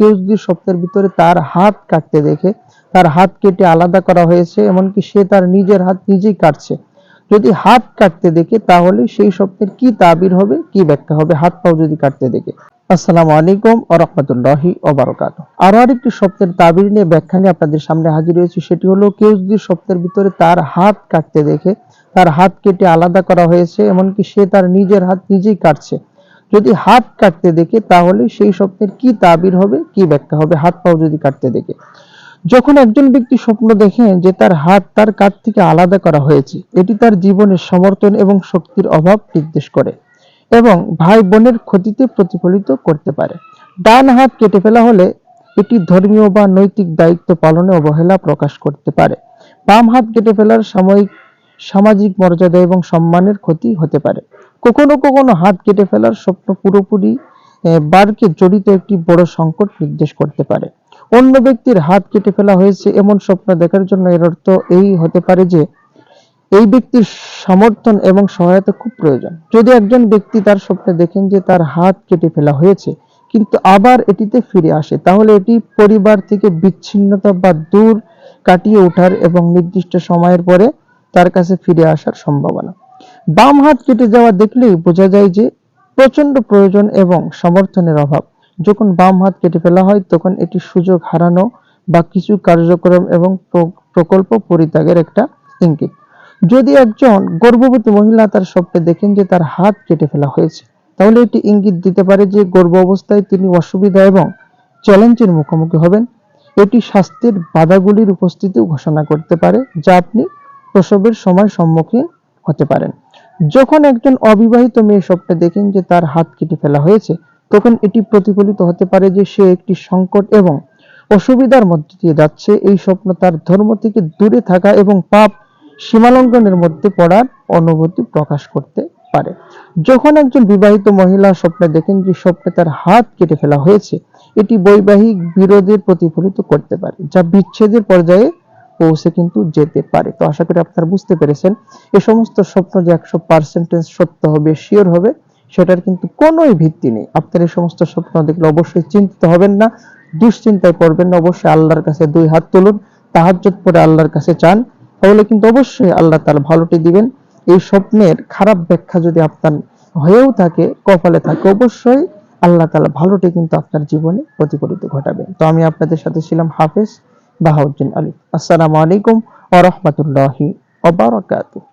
কেউ যদি স্বপ্নের ভিতরে তার হাত কাটতে দেখে, তার হাত কেটে আলাদা করা হয়েছে, এমনকি সে তার নিজের হাত নিজেই কাটছে। যদি হাত কাটতে দেখে, তাহলে সেই স্বপ্নের কি তাবির হবে, কি ব্যাখ্যা হবে? হাত পাও যদি কাটতে দেখে। আসসালামু আলাইকুম ও রহমতুল্লাহি ওবারকাত আরও আরেকটি স্বপ্নের তাবির নিয়ে ব্যাখ্যা নিয়ে আপনাদের সামনে হাজির হয়েছে, সেটি হলো কেউ যদি স্বপ্নের ভিতরে তার হাত কাটতে দেখে, তার হাত কেটে আলাদা করা হয়েছে, এমনকি সে তার নিজের হাত নিজেই কাটছে। যদি হাত কাটতে দেখে, তাহলে সেই স্বপ্নের কি তাবির হবে, কি ব্যাখ্যা হবে? হাত পাও যদি কাটতে দেখে। যখন একজন ব্যক্তি স্বপ্ন দেখেন যে তার হাত তার কাঁধ থেকে আলাদা করা হয়েছে, এটি তার জীবনের সমর্থন এবং শক্তির অভাব নির্দেশ করে এবং ভাই বোনের ক্ষতিতে প্রতিফলিত করতে পারে। ডান হাত কেটে ফেলা হলে এটি ধর্মীয় বা নৈতিক দায়িত্ব পালনে অবহেলা প্রকাশ করতে পারে। বাম হাত কেটে ফেলার সাময়িক সামাজিক মর্যাদা এবং সম্মানের ক্ষতি হতে পারে। কখনো কখনো হাত কেটে ফেলার স্বপ্ন পুরোপুরি বারকে জড়িত একটি বড় সংকট নির্দেশ করতে পারে। অন্য ব্যক্তির হাত কেটে ফেলা হয়েছে এমন স্বপ্ন দেখার জন্য এর অর্থ এই হতে পারে যে, এই ব্যক্তির সমর্থন এবং সহায়তা খুব প্রয়োজন। যদি একজন ব্যক্তি তার স্বপ্নে দেখেন যে তার হাত কেটে ফেলা হয়েছে, কিন্তু আবার এটিতে ফিরে আসে, তাহলে এটি পরিবার থেকে বিচ্ছিন্নতা বা দূর কাটিয়ে ওঠার এবং নির্দিষ্ট সময়ের পরে তার কাছে ফিরে আসার সম্ভাবনা। বাম হাত কেটে যাওয়া দেখলেই বোঝা যায় যে প্রচণ্ড প্রয়োজন এবং সমর্থনের অভাব। যখন বাম হাত কেটে ফেলা হয়, তখন এটি সুযোগ হারানো বা কিছু কার্যক্রম এবং প্রকল্প পরিত্যাগের একটা ইঙ্গিত। যদি একজন গর্ভবতী মহিলা তার স্বপ্নে দেখেন যে তার হাত কেটে ফেলা হয়েছে, তাহলে এটি ইঙ্গিত দিতে পারে যে গর্ভ অবস্থায় তিনি অসুবিধা এবং চ্যালেঞ্জের মুখোমুখি হবেন। এটি স্বাস্থ্যের বাধাগুলির উপস্থিতি ঘোষণা করতে পারে, যা আপনি প্রসবের সময় সম্মুখীন হতে পারেন যখন একজন অবিবাহিত মেয়ে স্বপ্নে দেখেন যে তার হাত কেটে ফেলা হয়েছে, তখন এটি প্রতিফলিত হতে পারে যে সে একটি সংকট এবং অসুবিধার মধ্য দিয়ে যাচ্ছে। এই স্বপ্ন তার ধর্ম থেকে দূরে থাকা এবং পাপ সীমালঙ্ঘনের মধ্যে পড়ার অনুভূতি প্রকাশ করতে পারে। যখন একজন বিবাহিত মহিলা স্বপ্নে দেখেন যে স্বপ্নে তার হাত কেটে ফেলা হয়েছে, এটি বৈবাহিক বিরোধের প্রতিফলিত করতে পারে, যা বিচ্ছেদের পর্যায়ে পৌঁছে কিন্তু যেতে পারে। তো আশা করি আপনারা বুঝতে পেরেছেন। এই সমস্ত স্বপ্ন যে একশো পার্সেন্টেজ সত্য হবে শিওর হবে, সেটার কিন্তু কোনোই ভিত্তি নেই। আপনার এই সমস্ত স্বপ্ন দেখলে অবশ্যই চিন্তিত হবেন না, দুশ্চিন্তায় পড়বেন না। অবশ্যই আল্লাহর কাছে দুই হাত তুলুন, তাহাজ্জুদ পরে আল্লাহর কাছে চান। তাহলে কিন্তু অবশ্যই আল্লাহ তার ভালোটি দিবেন। এই স্বপ্নের খারাপ ব্যাখ্যা যদি আপনার হয়েও থাকে, কপালে থাকে, অবশ্যই আল্লাহ তাআলা ভালোটি কিন্তু আপনার জীবনে প্রতিফলিত ঘটাবেন। তো আমি আপনাদের সাথে ছিলাম হাফেজ। বাহাউদ্দিন আলী। আসসালামু আলাইকুম ওয়া রাহমাতুল্লাহি ওয়া বারাকাতুহু।